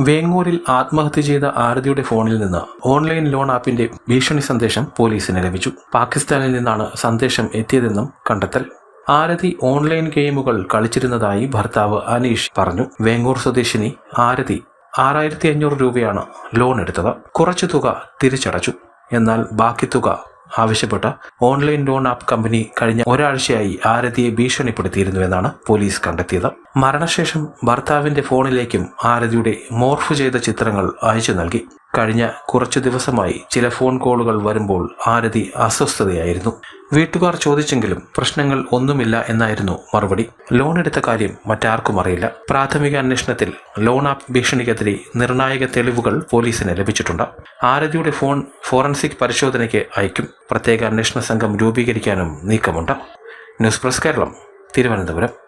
വേങ്ങൂരിൽ ആത്മഹത്യ ചെയ്ത ആരതിയുടെ ഫോണിൽ നിന്ന് ഓൺലൈൻ ലോൺ ആപ്പിന്റെ ഭീഷണി സന്ദേശം പോലീസിന് ലഭിച്ചു. പാകിസ്ഥാനിൽ നിന്നാണ് സന്ദേശം എത്തിയതെന്നും കണ്ടെത്തൽ. ആരതി ഓൺലൈൻ ഗെയിമുകൾ കളിച്ചിരുന്നതായി ഭർത്താവ് അനീഷ് പറഞ്ഞു. വേങ്ങൂർ സ്വദേശിനി ആരതി ആറായിരത്തി അഞ്ഞൂറ് രൂപയാണ് ലോൺ എടുത്തത്. കുറച്ചു തുക തിരിച്ചടച്ചു. എന്നാൽ ബാക്കി തുക ആവശ്യപ്പെട്ട ഓൺലൈൻ ലോൺ ആപ്പ് കമ്പനി കഴിഞ്ഞ ഒരാഴ്ചയായി ആരതിയെ ഭീഷണിപ്പെടുത്തിയിരുന്നുവെന്നാണ് പോലീസ് കണ്ടെത്തിയത്. മരണശേഷം ഭർത്താവിന്റെ ഫോണിലേക്കും ആരതിയുടെ മോർഫ് ചെയ്ത ചിത്രങ്ങൾ അയച്ചു നൽകി. കഴിഞ്ഞ കുറച്ചു ദിവസമായി ചില ഫോൺ കോളുകൾ വരുമ്പോൾ ആരതി അസ്വസ്ഥതയായിരുന്നു. വീട്ടുകാർ ചോദിച്ചെങ്കിലും പ്രശ്നങ്ങൾ ഒന്നുമില്ല എന്നായിരുന്നു മറുപടി. ലോൺ എടുത്ത കാര്യം മറ്റാർക്കും അറിയില്ല. പ്രാഥമിക അന്വേഷണത്തിൽ ലോൺ ആപ്പ് ഭീഷണിക്കെതിരെ നിർണായക തെളിവുകൾ പോലീസിന് ലഭിച്ചിട്ടുണ്ട്. ആരതിയുടെ ഫോൺ ഫോറൻസിക് പരിശോധനയ്ക്ക് അയക്കും. പ്രത്യേക അന്വേഷണ സംഘം രൂപീകരിക്കാനും നീക്കമുണ്ട്. News press Keralam Thiruvananthapuram.